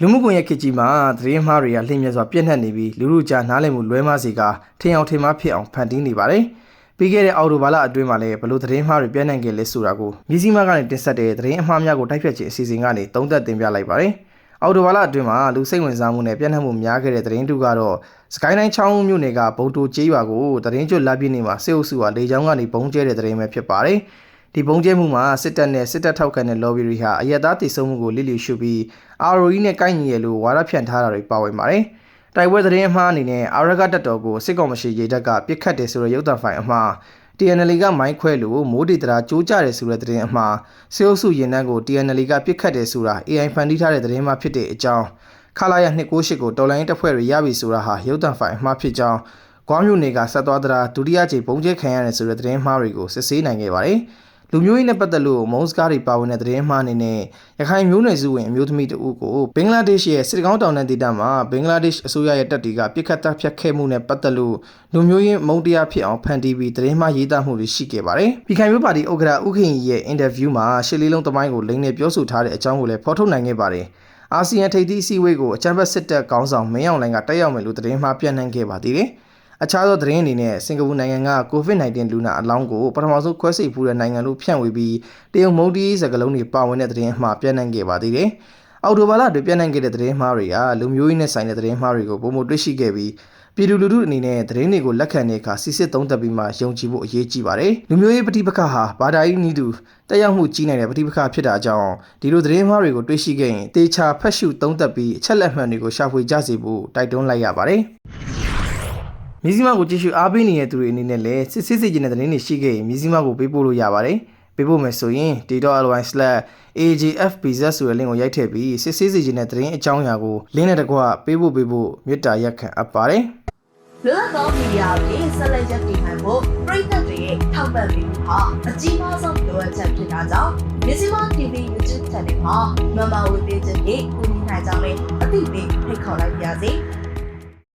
လူမှုကွန်ရက်ခေတ်ကြီးမှာသတင်းမှားတွေကလျင်မြစွာပြန့်နှံ့နေပြီးလူလူကြားနားလည်မှုလွဲမှားစေကထင်အောင်ထင်မှားဖြစ်အောင်ဖန်တီးနေပါတယ်ပြီးခဲ့တဲ့အော်တိုဘာလအတွင်းမှာလည်းဘလို့သတင်းမှားတွေပြန့်နှံ့ခဲ့လဲဆိုတာကိုမြစည်းမကနေတင်ဆက်တဲ့သတင်းအမှားများကိုတိုက်ဖြတ်ခြင်းအစီအစဉ်ကနေသုံးသပ်တင်ပြလိုက်ပါတယ်အော်တိုဘာလအတွင်းမှာလူစိတ်ဝင်စားမှုနဲ့ပြန့်နှံ့မှုများခဲ့တဲ့သတင်းတူကတော့စကိုင်းတိုင်းချောင်းမြို့နယ်ကဘုံတိုကျေးရွာကိုသတင်းကျွတ်လာပြည့်နေမှာစေအုပ်စုကလေကြောင်းကနေပုံကျဲတဲ့သတင်းပဲဖြစ်ပါတယ် ဒီပုံကျဲမှုမှာစစ်တပ်နဲ့စစ်တပ်ထောက်ခံတဲ့ lobby တွေဟာအရက်သားတည်ဆုံမှုကိုလိလိရှုပြီး ROE နဲ့ကိုက်ညီရလို့ဝါရဖြန့်ထားတာတွေပါဝင်ပါတယ်။တိုက်ပွဲသတင်းအမှားအနေနဲ့အာရကတက်တော်ကိုစစ်ကောင်မရှိရေတပ်ကပြစ်ခတ်တယ်ဆိုတဲ့ရုပ်သံဖိုင်အမှား TNL ကမိုင်းခွဲလို့မိုးဒေတရာကြိုးကြတယ်ဆိုတဲ့သတင်းအမှားစေအုပ်စုရင်နှန်းကို TNL ကပြစ်ခတ်တယ်ဆိုတာ AI ဖန်တီးထားတဲ့သတင်းမှဖြစ်တဲ့အကြောင်းခလာရ298ကိုတော်လိုင်းတပ်ဖွဲ့တွေရပြီဆိုတာဟာရုပ်သံဖိုင်အမှားဖြစ်ကြောင်းကွာမြို့နယ်ကဆက်သွားသရာဒုတိယကြိမ်ပုံကျဲခံရတယ်ဆိုတဲ့သတင်းမှားတွေကိုစစ်ဆေးနိုင်ခဲ့ပါတယ်။ လူမျိုးရေးနဲ့ပတ်သက်လို့မုံစကားတွေပါဝင်တဲ့သတင်းမှားအနေနဲ့ရခိုင်မျိုးနွယ်စုဝင်အမျိုးသမီးတဦးကိုဘင်္ဂလားဒေ့ရှ်ရဲ့စစ်ကောင်းတောင်တန်းဒေသမှာဘင်္ဂလားဒေ့ရှ်အစိုးရရဲ့တပ်တွေကပြစ်ခတ်တပ်ဖြတ်ခဲ့မှုနဲ့ပတ်သက်လို့လူမျိုးရေးမုံတရားဖြစ်အောင်ဖန်တီးပြီးသတင်းမှားရေးသားမှုတွေရှိခဲ့ပါတယ်။ပြည်ခိုင်မျိုးပါတီဥက္ကဋ္ဌဦးခင်ကြီးရဲ့အင်တာဗျူးမှာရှစ်လေးလုံးသမိုင်းကိုလိမ့်နေပြောဆိုထားတဲ့အကြောင်းကိုလည်းဖော်ထုတ်နိုင်ခဲ့ပါတယ်။အာဆီယံထိပ်သီးအစည်းအဝေးကိုအကြံဖက်စစ်တပ်ခေါင်းဆောင်မင်းအောင်လှိုင်ကတက်ရောက်မယ်လို့သတင်းမှားပြန့်နှံ့ခဲ့ပါသေးတယ်။ အခြားသောသတင်းအနေနဲ့စင်ကာပူနိုင်ငံက COVID-19 လူနာအလောင်းကိုပထမဆုံးခွဲစိတ်ဖူးတဲ့နိုင်ငံလို့ဖြန့်ဝေပြီးတရုတ်မုံတီးစကလုံးတွေပါဝင်တဲ့သတင်းအမှားပြန့်နှံ့ခဲ့ပါသေးတယ်။အော်တိုဘာလအတွင်းပြန့်နှံ့ခဲ့တဲ့သတင်းမှားတွေကလူမျိုးရေးနဲ့ဆိုင်တဲ့သတင်းမှားတွေကိုပုံမတွေ့ရှိခဲ့ပြီးပြည်သူလူထုအနေနဲ့သတင်းတွေကိုလက်ခံတဲ့အခါစစ်စစ်သုံးသပ်ပြီးမှယုံကြည်ဖို့အရေးကြီးပါတယ်။လူမျိုးရေးပဋိပက္ခဟာဘာသာရေးနည်းတူတက်ရောက်မှုကြီးနိုင်တဲ့ပဋိပက္ခဖြစ်တာကြောင့်ဒီလိုသတင်းမှားတွေကိုတွေ့ရှိခဲ့ရင်တေချာဖတ်ရှုသုံးသပ်ပြီးအချက်လက်မှန်တွေကိုရှာဖွေကြစေဖို့တိုက်တွန်းလိုက်ရပါတယ်။ မြစည်းမကိုကြည့်ရှုအားပေးနေတဲ့သူတွေအနေနဲ့လည်းစစ်စစ်စစ်ကျင်တဲ့သတင်းတွေရှိခဲ့ရင်မြစည်းမကိုပေးပို့လို့ရပါတယ်။ပေးပို့မယ်ဆိုရင် t.ly/agfpz ဆိုတဲ့ link ကိုရိုက်ထည့်ပြီးစစ်စစ်စစ်ကျင်တဲ့သတင်းအကြောင်းအရာကို link နဲ့တကွပေးဖို့ပေးဖို့မေတ္တာရက်ခံအပ်ပါတယ်။လွတ်လပ်သောမီဒီယာတွေဆက်လက်ရပ်တည်နိုင်ဖို့ပြည်သက်တွေရဲ့ထောက်ပံ့ပေးမှုဟာအကြီးမားဆုံးလိုအပ်ချက်ဖြစ်တာကြောင့်မြစီမ TV YouTube Channel မှာမမဝေပေးချက်ဖြင့်ကူညီနိုင်ကြမယ်အသိပေးဖိတ်ခေါ်လိုက်ပါရစေ။